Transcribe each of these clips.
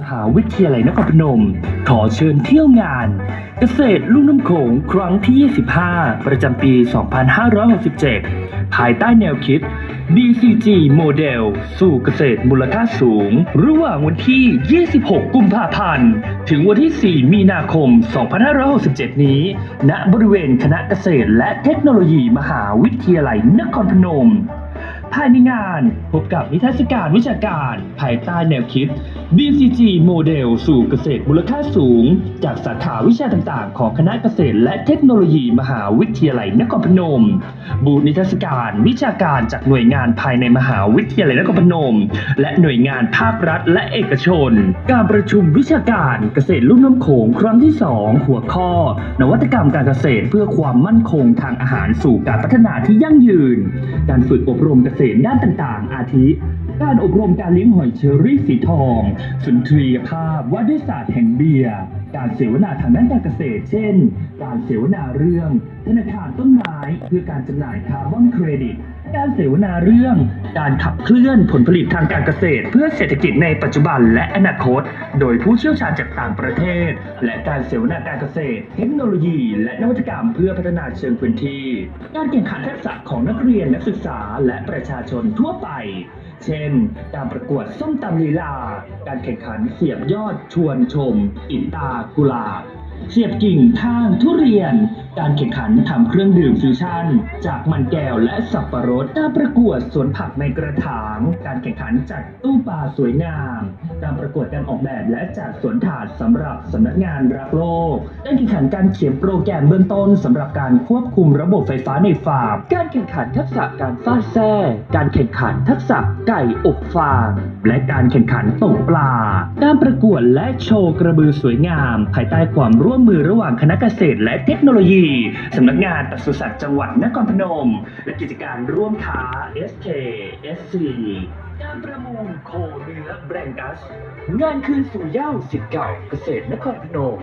มหาวิทยาลัยนครพนม ขอเชิญเที่ยวงาน เกษตรลุ่มน้ำโขงครั้งที่ 25 ประจำปี 2567 ภายใต้แนวคิด BCG โมเดลสู่เกษตรมูลค่าสูง ระหว่างวันที่ 26 กุมภาพันธ์ ถึงวันที่ 4 มีนาคม 2567 นี้ ณ บริเวณคณะเกษตรและเทคโนโลยีมหาวิทยาลัยนครพนม ภายในงาน พบกับนิทรรศการวิชาการ ภายใต้แนวคิด BCG โมเดลสู่เกษตรมูลค่าสูง จากสาขาวิชาต่างๆ ของคณะเกษตรและเทคโนโลยีมหาวิทยาลัยนครพนม บูธนิทรรศการวิชาการจากหน่วยงานภายในมหาวิทยาลัยนครพนม และหน่วยงานภาครัฐและเอกชน การประชุมวิชาการเกษตรลุ่มน้ำโขงครั้งที่ 2 หัวข้อ นวัตกรรมการเกษตรเพื่อความมั่นคงทางอาหารสู่การพัฒนาที่ยั่งยืน การฝึกอบรมเกษตรด้านต่างๆ อาทิ การอบรมการเลี้ยงหอยเชอรี่สีทอง สุนทรียภาพว่าด้วยศาสตร์แห่งเบียร์ การเสวนาทางด้านการเกษตร เช่น การเสวนาเรื่อง ธนาคารต้นไม้เพื่อการจำหน่ายคาร์บอนเครดิต การเสวนาเรื่อง การขับเคลื่อนผลผลิตทางการเกษตร เพื่อเศรษฐกิจในปัจจุบันและอนาคต โดยผู้เชี่ยวชาญจากต่างประเทศ และการเสวนาการเกษตร เทคโนโลยี และนวัตกรรมเพื่อพัฒนาเชิงพื้นที่ การแข่งขันทักษะของนักเรียนนักศึกษาและประชาชนทั่วไป เช่น การประกวดส้มตำลีลา การแข่งขันเสียบยอดชวนชม อินตากุลาเสียบกิ่งทางทุเรียน การแข่งขันทำเครื่องดื่มฟิวชั่น จากมันแก้วและสับประรดการประกวดสวนผักในกระถาง การแข่งขันจัดตู้ปลาสวยงาม การประกวดการออกแบบและจัดสวนถาดสำหรับสำนักงานรักโลก การแข่งขันการเขียนโปรแกรมเบื้องต้นสำหรับการควบคุมระบบไฟฟ้าในฟาร์ม การแข่งขันทักษะการฟาดแท้การแข่งขันทักษะไก่อบฟางและการแข่งขันตกปลา การประกวดและโชว์กระบือสวยงาม ภายใต้ความร่วมมือระหว่างคณะเกษตรและเทคโนโลยีสำนักงานปศุสัตว์จังหวัดนครพนม และกิจการร่วมค้า SK SC การประมูลโคเนื้อแบรนกัส งานคืนสู่เย้าสิทธิ์เก่าเกษตรนครพนม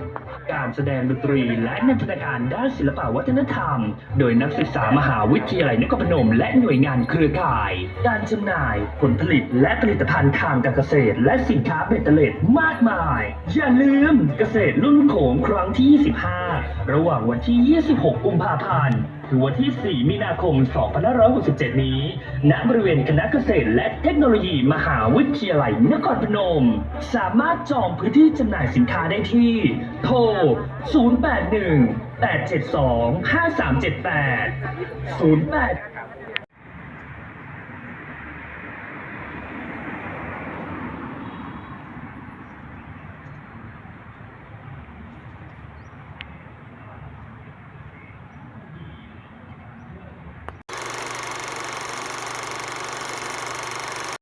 การแสดงดนตรีและนันทนาการด้านศิลปวัฒนธรรม โดยนักศึกษามหาวิทยาลัยนครพนม และหน่วยงานเครือข่าย การจำหน่ายผลผลิตและผลิตภัณฑ์ทางการเกษตร และสินค้าเบตเตอร์เลดมากมาย อย่าลืมเกษตรรุ่นโขงครั้งที่ 25 ระหว่างวันที่ 26 กุมภาพันธ์ถึงวันที่ 4 มีนาคม 2567 นี้ ณ บริเวณคณะเกษตรและเทคโนโลยีมหาวิทยาลัยนครพนม สามารถจองพื้นที่จำหน่ายสินค้าได้ที่ โทร 081 872 5378 08